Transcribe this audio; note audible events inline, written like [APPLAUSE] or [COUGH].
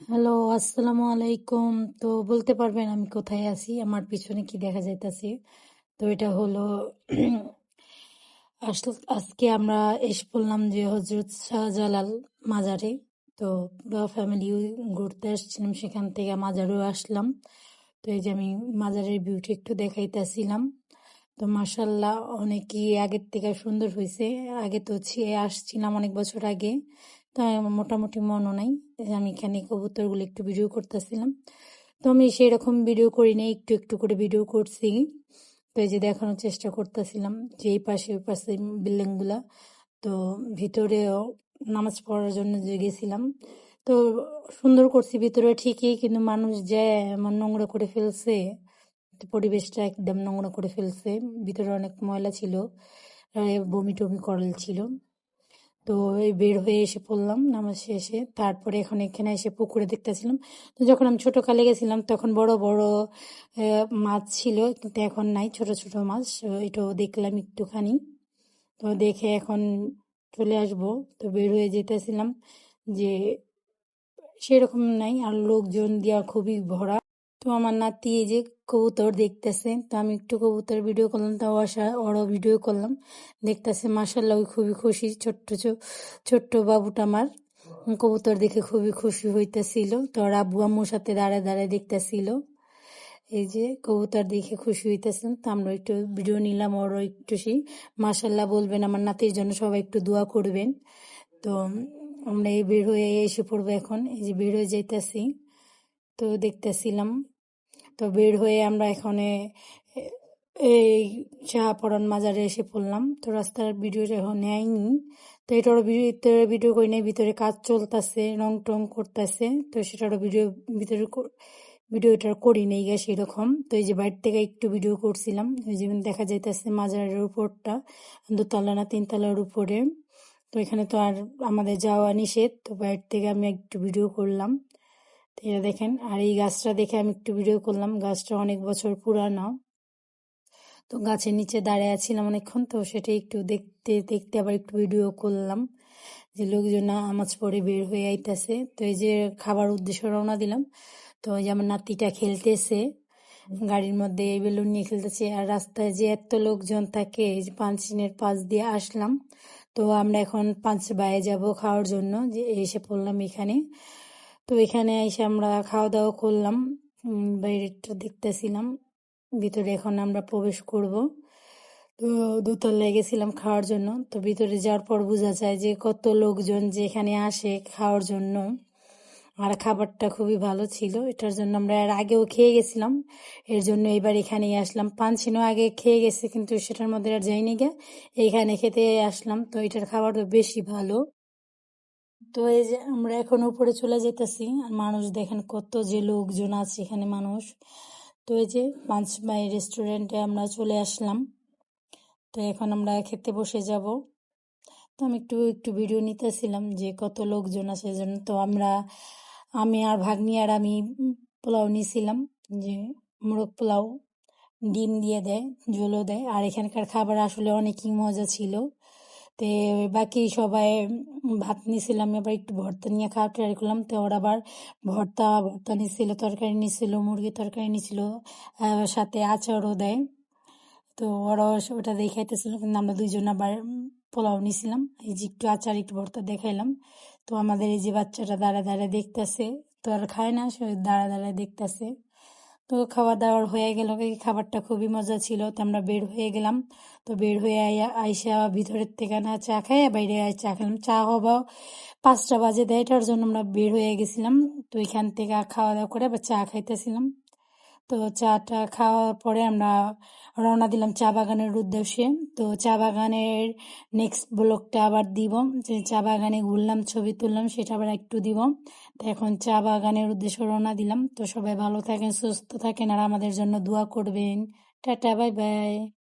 Hello, আসসালামু আলাইকুম। তো বলতে পারবেন আমি কোথায় আছি? আমার পিছনে কি দেখা যাইতাছে? তো এটা হলো [CLEARS THROAT] আজকে আমরা এসে পড়লাম যে হজরত শাহজালাল মাজারে। তো ফ্যামিলি ঘুরতে আসছিলাম সেখান থেকে মাজারেও আসলাম। তো এই যে আমি মাজারের ভিউটা একটু দেখাইতেছিলাম। তো মাশাল্লাহ অনেকই আগের থেকে সুন্দর হয়েছে। আগে তো আসছিলাম অনেক বছর আগে। তো আমার মোটামুটি মনও নাই। আমি এখানে কবুতরগুলো একটু ভিডিও করতেছিলাম। তো আমি সেই রকম ভিডিও করি নাই, একটু একটু করে ভিডিও করছি। তো এই যে দেখানোর চেষ্টা করতেছিলাম যে এই পাশে ওই পাশে বিল্ডিংগুলা তো ভিতরেও নামাজ পড়ার জন্য যে গেছিলাম তো সুন্দর করছি ভিতরে ঠিকই, কিন্তু মানুষ যায় এমন নোংরা করে ফেলছে, পরিবেশটা একদম নোংরা করে ফেলছে ভিতরে অনেক ময়লা ছিল বমি টমি করল ছিল তো এই বের হয়ে এসে পড়লাম নামাজ শেষে। তারপরে এখন এখানে এসে পুকুরে দেখতেছিলাম। তো যখন আমি ছোট কালে গেছিলাম তখন বড় বড় মাছ ছিল, কিন্তু এখন নাই, ছোট ছোট মাছ। এটাও দেখলাম একটুখানি। তো দেখে এখন চলে আসব। তো বের হয়ে যেতেছিলাম যে সেরকম নাই, আর লোকজন দিয়া খুবই ভরা। তো আমার নাতি এই যে কবুতর দেখতেছে, তো আমি একটু কবুতর ভিডিও করলাম, তাও আসা ওরও ভিডিও করলাম। দেখতেছে মাসাল্লাহ ওই খুবই খুশি, ছোট্ট ছোট্ট বাবুটা আমার। কবুতর দেখে খুবই খুশি হইতেছিল, তো ওর আব্বু আম্মুর সাথে দাঁড়ায় দাঁড়ায় দেখতেছিল। এই যে কবুতর দেখে খুশি হইতেছেন, তো আমরা একটু ভিডিও নিলাম, ওরও একটু সেই মাসাল্লাহ বলবেন, আমার নাতির জন্য সবাই একটু দোয়া করবেন। তো আমরা এই বের হয়ে এসে পড়ব এখন, এই যে বের হয়ে যাইতেছি। তো দেখতেছিলাম তো বের হয়ে আমরা এখানে এই শাহপরান মাজারে এসে পড়লাম। তো রাস্তার ভিডিও এখন নেয়নি। তো এটারও ভিতরে ভিডিও করি নাই, ভিতরে কাজ চলতেছে রং টং করতেছে। তো সেটারও ভিডিও, ভিতরে ভিডিও এটার করি নেই গে সেরকম তো এই যে বাইরে থেকে একটু ভিডিও করছিলাম এই যেমন দেখা যাইতেছে মাজারের উপরটা, দোতলা না তিনতলার উপরে। তো এখানে তো আর আমাদের যাওয়া নিষেধ। তো বাইরে থেকে আমি একটু ভিডিও করলাম। এটা দেখেন, আর এই গাছটা দেখে আমি একটু ভিডিও করলাম। গাছটা অনেক বছর পুরানো। তো গাছের নিচে দাঁড়িয়ে আছিলাম অনেকক্ষণ, তো সেটা একটু দেখতে দেখতে আবার একটু ভিডিও করলাম যে লোকজন নামাজ পড়ে বের হয়ে আইতাছে। তো এই যে খাবার উদ্দেশ্যে রওনা দিলাম। তো ওই যে আমার নাতিটা খেলতেছে, গাড়ির মধ্যে এই বেলুন নিয়ে খেলতেছে। আর রাস্তায় যে এত লোকজন থাকে, এই যে পাঁচ দিনের পাশ দিয়ে আসলাম। তো আমরা এখন পাঁচ বাইরে যাব খাওয়ার জন্য। যে এসে পড়লাম এখানে। তো এখানে এসে আমরা খাওয়া দাওয়া করলাম বাইরেটা দেখতেছিলাম। ভিতরে এখন আমরা প্রবেশ করব। তো দোতলায় গেছিলাম খাওয়ার জন্য। তো ভিতরে যাওয়ার পর বোঝা যায় যে কত লোকজন যে এখানে আসে খাওয়ার জন্য। আর খাবারটা খুবই ভালো ছিল। এটার জন্য আমরা এর আগেও খেয়ে গেছিলাম। এর জন্য এবার এখানেই আসলাম। পাঁচছিনও আগে খেয়ে গেছে, কিন্তু সেটার মধ্যে আর যাইনি গে। এইখানে খেতে আসলাম। তো এটার খাবারও বেশি ভালো। তো এই যে আমরা এখন উপরে চলে যেতেছি আর মানুষ দেখেন কত যে লোকজন আছে এখানে মানুষ। তো এই যে পাঁচ মাই রেস্টুরেন্টে আমরা চলে আসলাম। তো এখন আমরা খেতে বসে যাব। তো আমি একটু একটু ভিডিও নিতেছিলাম যে কত লোকজন আছে, এজন্য তো আমরা, আমি আর ভাগ্নি আর আমি পোলাও নিয়েছিলাম যে মোরগ পোলাও ডিম দিয়ে দেয় জলও দেয়। আর এখানকার খাবার আসলে অনেকই মজা ছিল। তে বাকি সবাই ভাত নিয়েছিলাম এবার একটু ভর্তা নিয়ে খাওয়া ট্রাই করলাম। তো ওরা আবার ভর্তা ভর্তা নিয়েছিল তরকারি নিয়েছিল মুরগি তরকারি নিয়েছিল সাথে আচারও দেয়। তো ওরাও ওটা দেখাইতেছিল কিন্তু আমরা দুইজন আবার পোলাও নিছিলাম। এই যে একটু আচার, একটু ভর্তা দেখাইলাম। তো আমাদের এই যে বাচ্চাটা দাঁড়া দাঁড়া দেখতেছে। তো আর খায় না, সে দাঁড়া দাঁড়া দেখতেছে। তো খাওয়া দাওয়ার হয়ে গেল। খাবারটা খুবই মজা ছিল। তো আমরা বের হয়ে গেলাম। তো বের হয়ে আইসে ভিতরের থেকে না চা খাই বাইরে চা খেলাম। চা হওয়া পাঁচটা বাজে দেয় এটার জন্য আমরা বের হয়ে গেছিলাম। তো এখান থেকে খাওয়া দাওয়া করে আবার চা খাইতেছিলাম। তো চাটা খাওয়ার পরে আমরা রওনা দিলাম চা বাগানের উদ্দেশ্যে। তো চা বাগানের নেক্সট ব্লকটা আবার দিব। যে চা বাগানে ঘুরলাম, ছবি তুললাম, সেটা আবার একটু দিব। তো এখন চা বাগানের উদ্দেশ্যে রওনা দিলাম। তো সবাই ভালো থাকেন, সুস্থ থাকেন, আর আমাদের জন্য দোয়া করবেন। Tata, bye bye.